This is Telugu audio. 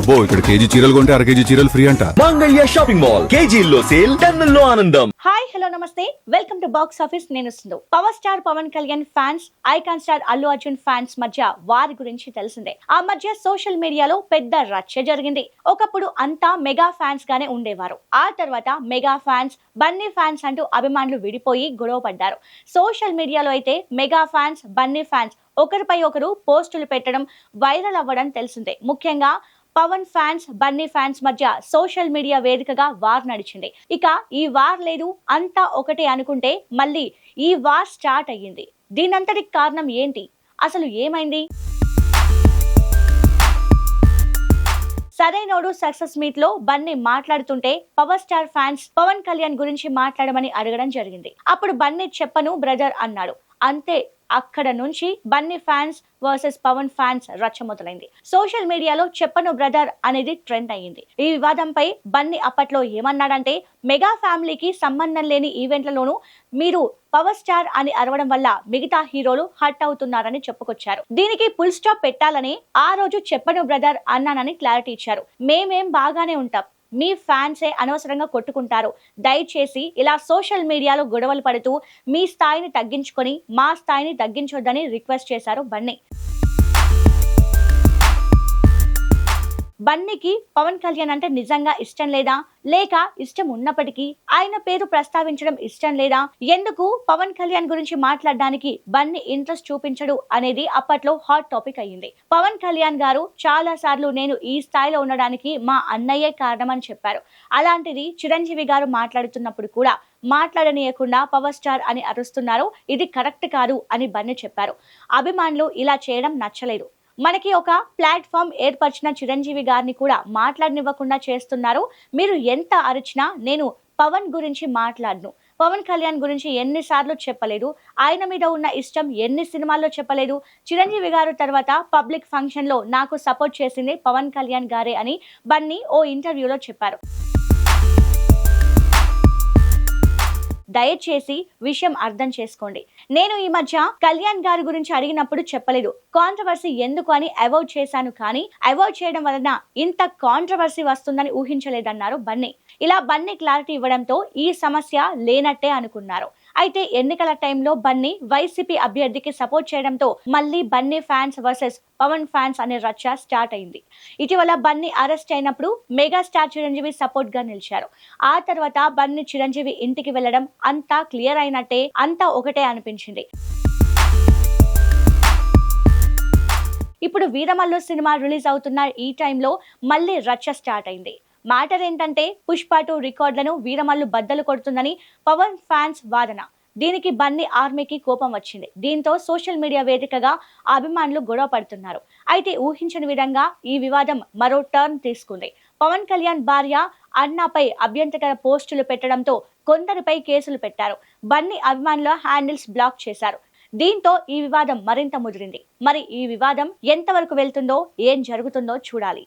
అబ్బో ఇక్కడ కేజీ చీరలు కొంటే అర కేజీ చీరలు ఫ్రీ అంట. Mangalya shopping mall. కేజీల్లో సేల్ టన్నుల్లో ఆనందం. హాయ్ హలో నమస్తే. Welcome to box office. నేను Sindhu. Power star Pawan Kalyan fans icon star Allu Arjun fans మధ్య వారి గురించి తెలిసిందే. ఆ మధ్య సోషల్ మీడియాలో పెద్ద రచ్చ జరిగింది. ఒకప్పుడు అంతా మెగా ఫ్యాన్స్ గానే ఉండేవారు. ఆ తర్వాత మెగా ఫ్యాన్స్ బన్నీ ఫ్యాన్స్ అంటూ అభిమానులు విడిపోయి గొడవ పడ్డారు. సోషల్ మీడియాలో అయితే మెగా ఫ్యాన్స్ బన్నీ ఫ్యాన్స్ ఒకరిపై ఒకరు పోస్టులు పెట్టడం వైరల్ అవ్వడం తెలిసిందే. ముఖ్యంగా పవన్ ఫ్యాన్స్ బన్నీ ఫ్యాన్స్ మధ్య సోషల్ మీడియా వేదికగా వార్ నడిచింది. ఇక ఈ వార్ లేదు అంతా ఒకటే అనుకుంటే మళ్ళీ ఈ వార్ స్టార్ట్ అయ్యింది. దీనంతటికి కారణం ఏంటి? అసలు ఏమైంది? సరైనోడు సక్సెస్ మీట్లో బన్నీ మాట్లాడుతుంటే power star fans Pawan Kalyan గురించి మాట్లాడమని అడగడం జరిగింది. అప్పుడు బన్నీ చెప్పను బ్రదర్ అన్నాడు. అంతే అక్కడ నుంచి Bunny fans versus Pawan fans రచ్చ మొదలైంది సోషల్ మీడియాలో చెప్పను బ్రదర్ అనేది ట్రెండ్ అయ్యింది. ఈ వివాదంపై బన్నీ అప్పట్లో ఏమన్నాడంటే మెగా ఫ్యామిలీకి సంబంధం లేని ఈవెంట్లలోనూ మీరు పవర్ స్టార్ అని అరవడం వల్ల మిగతా హీరోలు హట్ అవుతున్నారని చెప్పుకొచ్చారు. దీనికి ఫుల్ స్టాప్ పెట్టాలని ఆ రోజు చెప్పను బ్రదర్ అన్నానని క్లారిటీ ఇచ్చారు. మేమేం బాగానే ఉంటాం. మీ ఫ్యాన్సే అనవసరంగా కొట్టుకుంటారు. దయచేసి ఇలా సోషల్ మీడియాలో గొడవలు పడుతూ మీ స్థాయిని తగ్గించుకొని మా స్థాయిని తగ్గించొద్దని రిక్వెస్ట్ చేశారు బన్నీ. బన్నీకి పవన్ కళ్యాణ్ అంటే నిజంగా ఇష్టం లేదా? లేక ఇష్టం ఉన్నప్పటికీ ఆయన పేరు ప్రస్తావించడం ఇష్టం లేదా? ఎందుకు పవన్ కళ్యాణ్ గురించి మాట్లాడడానికి బన్నీ ఇంట్రెస్ట్ చూపించడు అనేది అప్పట్లో హాట్ టాపిక్ అయ్యింది. పవన్ కళ్యాణ్ గారు చాలా సార్లు నేను ఈ స్థాయిలో ఉండడానికి మా అన్నయ్యే కారణం అని చెప్పారు. అలాంటిది చిరంజీవి గారు మాట్లాడుతున్నప్పుడు కూడా మాట్లాడనీయకుండా పవర్ స్టార్ అని అరుస్తున్నారు. ఇది కరెక్ట్ కాదు అని బన్నీ చెప్పారు. అభిమానులు ఇలా చేయడం నచ్చలేదు. మనకి ఒక ప్లాట్ఫామ్ ఏర్పరిచిన చిరంజీవి గారిని కూడా మాట్లాడనివ్వకుండా చేస్తున్నారు. మీరు ఎంత అరిచినా నేను పవన్ గురించి మాట్లాడను. పవన్ కళ్యాణ్ గురించి ఎన్నిసార్లు చెప్పలేదు. ఆయన మీద ఉన్న ఇష్టం ఎన్ని సినిమాల్లో చెప్పలేదు. చిరంజీవి గారు తర్వాత పబ్లిక్ ఫంక్షన్లో నాకు సపోర్ట్ చేసింది పవన్ కళ్యాణ్ గారే అని బన్నీ ఓ ఇంటర్వ్యూలో చెప్పారు. దయచేసి విషయం అర్థం చేసుకోండి. నేను ఈ మధ్య కళ్యాణ్ గారి గురించి అడిగినప్పుడు చెప్పలేదు. కాంట్రవర్సీ ఎందుకు అని అవాయిడ్ చేశాను కానీ అవాయిడ్ చేయడం వలన ఇంత కాంట్రవర్సీ వస్తుందని ఊహించలేదన్నారు బన్నీ. ఇలా బన్నీ క్లారిటీ ఇవ్వడంతో ఈ సమస్య లేనట్టే అనుకున్నారు. అయితే ఎన్నికల టైంలో బన్నీ వైసీపీ అభ్యర్థికి సపోర్ట్ చేయడంతో మళ్ళీ Bunny fans versus Pawan fans అనే రచ్చ స్టార్ట్ అయింది. ఇటీవల బన్నీ అరెస్ట్ అయినప్పుడు మెగాస్టార్ చిరంజీవి సపోర్ట్గా నిలిచారు. ఆ తర్వాత బన్నీ చిరంజీవి ఇంటికి వెళ్ళడం అంతా క్లియర్ అయినట్టే అంతా ఒకటే అనిపించింది. ఇప్పుడు వీరమల్లు సినిమా రిలీజ్ అవుతున్న ఈ టైంలో మళ్ళీ రచ్చ స్టార్ట్ అయింది. మ్యాటర్ ఏంటంటే పుష్ప టూ రికార్డులను వీరమల్లు బద్దలు కొడుతుందని పవన్ ఫ్యాన్స్ వాదన. దీనికి బన్నీ ఆర్మీకి కోపం వచ్చింది. దీంతో సోషల్ మీడియా వేదికగా అభిమానులు గొడవ పడుతున్నారు. అయితే ఊహించని విధంగా ఈ వివాదం మరో టర్న్ తీసుకుంది. పవన్ కళ్యాణ్ భార్య అన్నాపై అభ్యంతర పోస్టులు పెట్టడంతో కొందరిపై కేసులు పెట్టారు. బన్నీ అభిమానుల హ్యాండిల్స్ బ్లాక్ చేశారు. దీంతో ఈ వివాదం మరింత ముదిరింది. మరి ఈ వివాదం ఎంతవరకు వెళ్తుందో ఏం జరుగుతుందో చూడాలి.